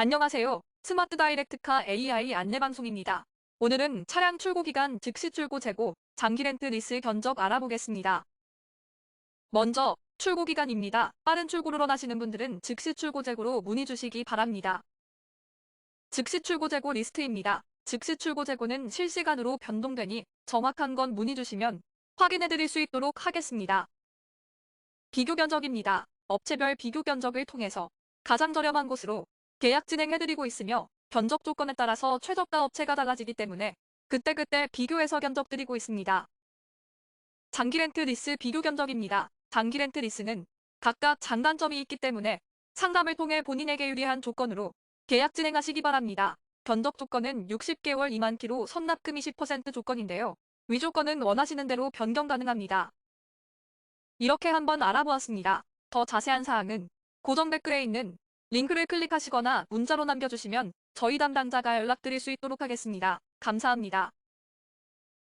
안녕하세요. 스마트 다이렉트카 AI 안내방송입니다. 오늘은 차량 출고 기간 즉시 출고 재고, 장기 렌트 리스 견적 알아보겠습니다. 먼저 출고 기간입니다. 빠른 출고를 원하시는 분들은 즉시 출고 재고로 문의 주시기 바랍니다. 즉시 출고 재고 리스트입니다. 즉시 출고 재고는 실시간으로 변동되니 정확한 건 문의 주시면 확인해 드릴 수 있도록 하겠습니다. 비교 견적입니다. 업체별 비교 견적을 통해서 가장 저렴한 곳으로 계약 진행해드리고 있으며 견적 조건에 따라서 최저가 업체가 달라지기 때문에 그때그때 비교해서 견적 드리고 있습니다. 장기 렌트 리스 비교 견적입니다. 장기 렌트 리스는 각각 장단점이 있기 때문에 상담을 통해 본인에게 유리한 조건으로 계약 진행하시기 바랍니다. 견적 조건은 60개월 2만 키로 선납금 20% 조건인데요. 위 조건은 원하시는 대로 변경 가능합니다. 이렇게 한번 알아보았습니다. 더 자세한 사항은 고정 댓글에 있는 링크를 클릭하시거나 문자로 남겨주시면 저희 담당자가 연락드릴 수 있도록 하겠습니다. 감사합니다.